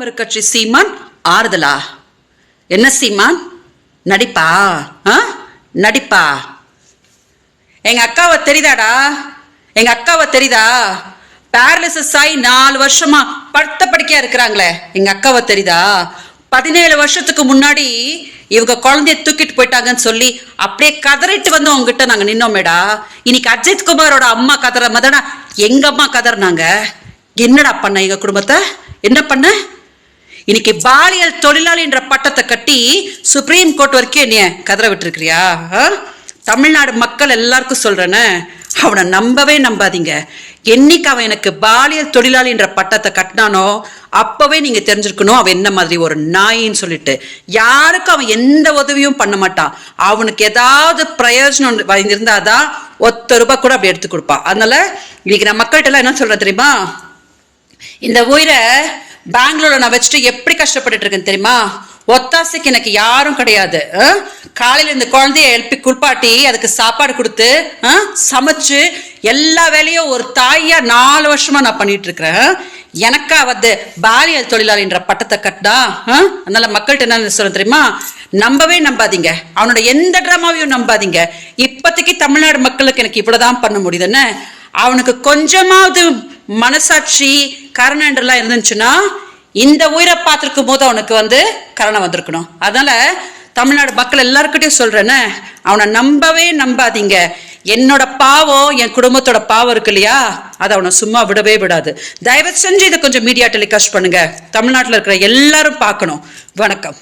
கட்சி சீமான் ஆறுதலா? என்ன சீமான்? நடிப்பா? ஆ? நடிப்பா? எங்க அக்காவை தெரியுதாடா? எங்க அக்காவை தெரியுதா? பேரலிசஸ் ஆகி நாலு வருஷமா படுத்த படுக்கையா இருக்கிறாங்களே. எங்க அக்காவை தெரியுதா? பதினேழு வருஷத்துக்கு முன்னாடி இவங்க குழந்தைய தூக்கிட்டு போயிட்டாங்கன்னு சொல்லி அப்படியே கதறிட்டு வந்து உங்ககிட்ட நாங்க நின்னோமேடா. இன்னைக்கு அஜித் குமாரோட அம்மா கதற மாதிரி எங்க அம்மா கதறினாங்க? என்னடா பண்ண எங்க குடும்பத்தை? என்ன பண்ண? இன்னைக்கு பாலியல் தொழிலாளின்ற பட்டத்தை கட்டி சுப்ரீம் கோர்ட் வரைக்கும் என்னைய கதற விட்டுருக்கிறியா? ஆ? தமிழ்நாடு மக்கள் எல்லாருக்கும் சொல்றேன்னு அவனை நம்பவே நம்பாதீங்க. என்னைக்கு அவன் எனக்கு பாலியல் தொழிலாளின்ற பட்டத்தை கட்டினானோ அப்பவே நீங்க தெரிஞ்சிருக்கணும் அவன் என்ன மாதிரி ஒரு நாயின்னு சொல்லிட்டு. யாருக்கும் அவன் எந்த உதவியும் பண்ண மாட்டான். அவனுக்கு ஏதாவது பிரயோஜனம் இருந்தாதான் ஒத்த ரூபாய் கூட அப்படி எடுத்து கொடுப்பான். அதனால இன்னைக்கு நான் மக்கள்கிட்ட எல்லாம் என்ன சொல்றேன் தெரியுமா? இந்த உயிரை பெங்களூர்ல நான் வச்சுட்டு எப்படி கஷ்டப்பட்டுட்டு இருக்கேன் தெரியுமா? ஒத்தாசைக்கு எனக்கு யாரும் கிடையாது. அஹ்? காலையில இந்த குழந்தைய எழுப்பி குளிப்பாட்டி அதுக்கு சாப்பாடு கொடுத்து சமைச்சு எல்லா வேலையும் ஒரு தாயா நாலு வருஷமா நான் பண்ணிட்டு இருக்கிறேன். எனக்கா வந்து பாலியல் தொழிலாளின்ற பட்டத்தை கட்டா அதனால மக்கள்கிட்ட என்ன சொல்ல தெரியுமா? நம்பவே நம்பாதீங்க. அவனோட எந்த ட்ராமாவையும் நம்பாதீங்க. இப்போதைக்கு தமிழ்நாடு மக்களுக்கு எனக்கு இவ்வளவுதான் பண்ண முடியுதுன்னு அவனுக்கு கொஞ்சமாவது மனசாட்சி கரணன்றெல்லாம் இருந்துச்சுன்னா இந்த உயிரை பார்த்துருக்கும் போது அவனுக்கு வந்து கரணம் வந்திருக்கணும். அதனால தமிழ்நாடு மக்கள் எல்லாருக்கிட்டையும் சொல்றேன்னு அவனை நம்பவே நம்பாதீங்க. என்னோட பாவம் என் குடும்பத்தோட பாவம் இருக்கு இல்லையா? அதை அவனை சும்மா விடவே விடாது. தயவு செஞ்சு இதை கொஞ்சம் மீடியா டெலிகாஸ்ட் பண்ணுங்க. தமிழ்நாட்டில் இருக்கிற எல்லாரும் பார்க்கணும். வணக்கம்.